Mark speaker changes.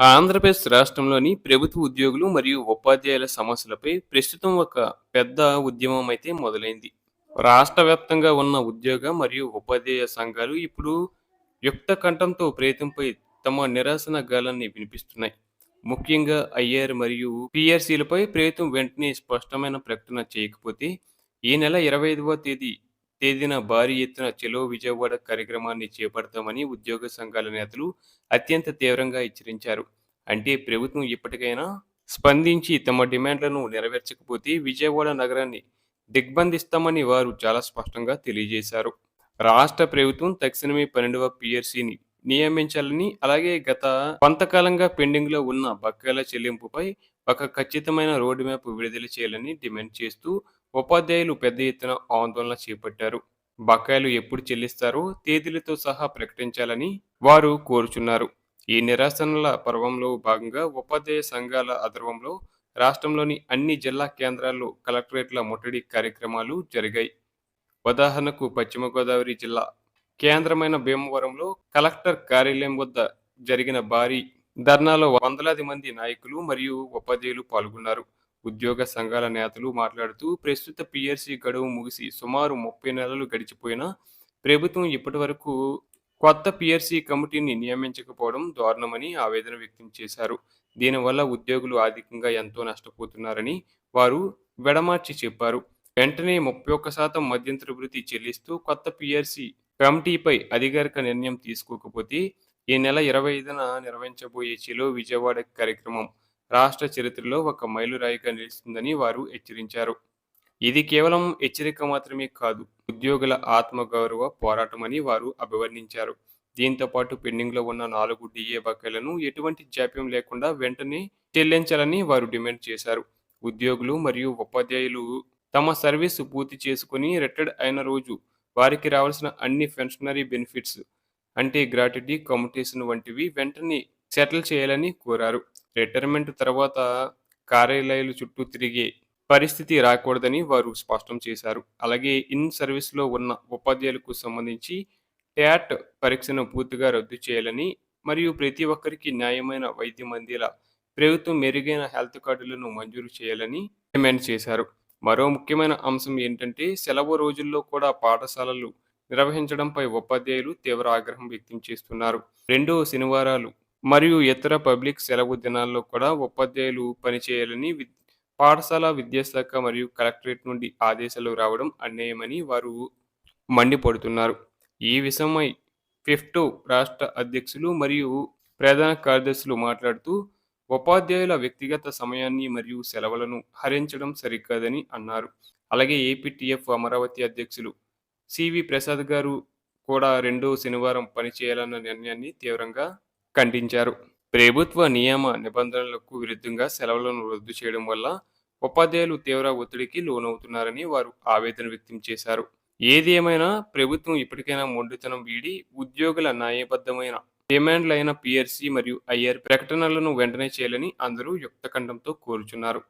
Speaker 1: ఆంధ్రప్రదేశ్ రాష్ట్రంలోని ప్రభుత్వ ఉద్యోగులు మరియు ఉపాధ్యాయుల సమస్యలపై ప్రస్తుతం ఒక పెద్ద ఉద్యమం అయితే మొదలైంది. రాష్ట్ర వ్యాప్తంగా ఉన్న ఉద్యోగ మరియు ఉపాధ్యాయ సంఘాలు ఇప్పుడు యుక్త కంఠంతో ప్రయత్నంపై తమ నిరసన గాలాన్ని వినిపిస్తున్నాయి. ముఖ్యంగా ఐఆర్ మరియు పిఆర్సీలపై ప్రభుత్వం వెంటనే స్పష్టమైన ప్రకటన చేయకపోతే ఈ నెల ఇరవై ఐదవ తేదీ తేదీన భారీ ఎత్తున చెలో విజయవాడ కార్యక్రమాన్ని చేపడతామని ఉద్యోగ సంఘాల నేతలు అత్యంత తీవ్రంగా హెచ్చరించారు. అంటే ప్రభుత్వం ఇప్పటికైనా స్పందించి తమ డిమాండ్లను నెరవేర్చకపోతే విజయవాడ నగరాన్ని దిగ్బంధిస్తామని వారు చాలా స్పష్టంగా తెలియజేశారు. రాష్ట్ర ప్రభుత్వం తక్షణమే పన్నెండవ పిఆర్సీని నియమించాలని అలాగే గత కొంతకాలంగా పెండింగ్లో ఉన్న బకాయిల చెల్లింపుపై ఒక ఖచ్చితమైన రోడ్ మ్యాప్ విడుదల చేయాలని డిమాండ్ చేస్తూ ఉపాధ్యాయులు పెద్ద ఎత్తున ఆందోళన చేపట్టారు. బకాయిలు ఎప్పుడు చెల్లిస్తారో? తేదీలతో సహా ప్రకటించాలని వారు కోరుచున్నారు. ఈ నిరసనల పర్వంలో భాగంగా ఉపాధ్యాయ సంఘాల ఆధ్వర్యంలో రాష్ట్రంలోని అన్ని జిల్లా కేంద్రాల్లో కలెక్టరేట్ల ముట్టడి కార్యక్రమాలు జరిగాయి. ఉదాహరణకు పశ్చిమ గోదావరి జిల్లా కేంద్రమైన భీమవరంలో కలెక్టర్ కార్యాలయం వద్ద జరిగిన భారీ ధర్నాలో వందలాది మంది నాయకులు మరియు ఉపాధ్యాయులు పాల్గొన్నారు. ఉద్యోగ సంఘాల నేతలు మాట్లాడుతూ ప్రస్తుత పిఆర్సీ గడువు ముగిసి సుమారు ముప్పై నెలలు గడిచిపోయినా ప్రభుత్వం ఇప్పటి వరకు కొత్త పిఆర్సీ కమిటీని నియమించకపోవడం దారుణమని ఆవేదన వ్యక్తం చేశారు. దీనివల్ల ఉద్యోగులు ఆర్థికంగా ఎంతో నష్టపోతున్నారని వారు వెడమార్చి చెప్పారు. వెంటనే ముప్పై ఒక్క శాతం మధ్యంతర వృత్తి చెల్లిస్తూ కొత్త పిఆర్సీ కమిటీపై అధికారిక నిర్ణయం తీసుకోకపోతే ఈ నెల ఇరవై ఐదున నిర్వహించబోయే చెలో విజయవాడ కార్యక్రమం రాష్ట్ర చరిత్రలో ఒక మైలురాయిగా నిలుస్తుందని వారు హెచ్చరించారు. ఇది కేవలం హెచ్చరిక మాత్రమే కాదు ఉద్యోగుల ఆత్మగౌరవ పోరాటమని వారు అభివర్ణించారు. దీంతో పాటు పెండింగ్లో ఉన్న నాలుగు డిఏ బకాయిలను ఎటువంటి జాప్యం లేకుండా వెంటనే చెల్లించాలని వారు డిమాండ్ చేశారు. ఉద్యోగులు మరియు ఉపాధ్యాయులు తమ సర్వీసు పూర్తి చేసుకుని రిటైర్డ్ అయిన రోజు వారికి రావాల్సిన అన్ని పెన్షనరీ బెనిఫిట్స్ అంటే గ్రాట్యుటీ కమ్యూటేషన్ వంటివి వెంటనే సెటిల్ చేయాలని కోరారు. రిటైర్మెంట్ తర్వాత కార్యాలయాలు చుట్టూ తిరిగే పరిస్థితి రాకూడదని వారు స్పష్టం చేశారు. అలాగే ఇన్ సర్వీస్లో ఉన్న ఉపాధ్యాయులకు సంబంధించి ట్యాట్ పరీక్షను పూర్తిగా రద్దు చేయాలని మరియు ప్రతి ఒక్కరికి న్యాయమైన వైద్యం అందేలా ప్రభుత్వం మెరుగైన హెల్త్ కార్డులను మంజూరు చేయాలని డిమాండ్ చేశారు. మరో ముఖ్యమైన అంశం ఏంటంటే సెలవు రోజుల్లో కూడా పాఠశాలలు నిర్వహించడంపై ఉపాధ్యాయులు తీవ్ర ఆగ్రహం వ్యక్తం చేస్తున్నారు. రెండో శనివారాలు మరియు ఇతర పబ్లిక్ సెలవు దినాల్లో కూడా ఉపాధ్యాయులు పనిచేయాలని వి- పాఠశాల విద్యాశాఖ మరియు కలెక్టరేట్ నుండి ఆదేశాలు రావడం అన్యాయమని వారు మండిపడుతున్నారు. ఈ విషయమై ఫిఫ్ట్ రాష్ట్ర అధ్యక్షులు మరియు ప్రధాన కార్యదర్శులు మాట్లాడుతూ ఉపాధ్యాయుల వ్యక్తిగత సమయాన్ని మరియు సెలవులను హరించడం సరికాదని అన్నారు. అలాగే ఏపీటీఎఫ్ అమరావతి అధ్యక్షులు సివి ప్రసాద్ గారు కూడా రెండో శనివారం పనిచేయాలన్న నిర్ణయాన్ని తీవ్రంగా ఖండించారు. ప్రభుత్వ నియమ నిబంధనలకు విరుద్ధంగా సెలవులను రద్దు చేయడం వల్ల ఉపాధ్యాయులు తీవ్ర ఒత్తిడికి లోనవుతున్నారని వారు ఆవేదన వ్యక్తం చేశారు. ఏది ఏమైనా ప్రభుత్వం ఇప్పటికైనా మొండితనం వీడి ఉద్యోగుల న్యాయబద్ధమైన డిమాండ్లైన పిఆర్సీ మరియు ఐఆర్ ప్రకటనలను వెంటనే చేయాలని అందరూ యుక్తఖండంతో కోరుచున్నారు.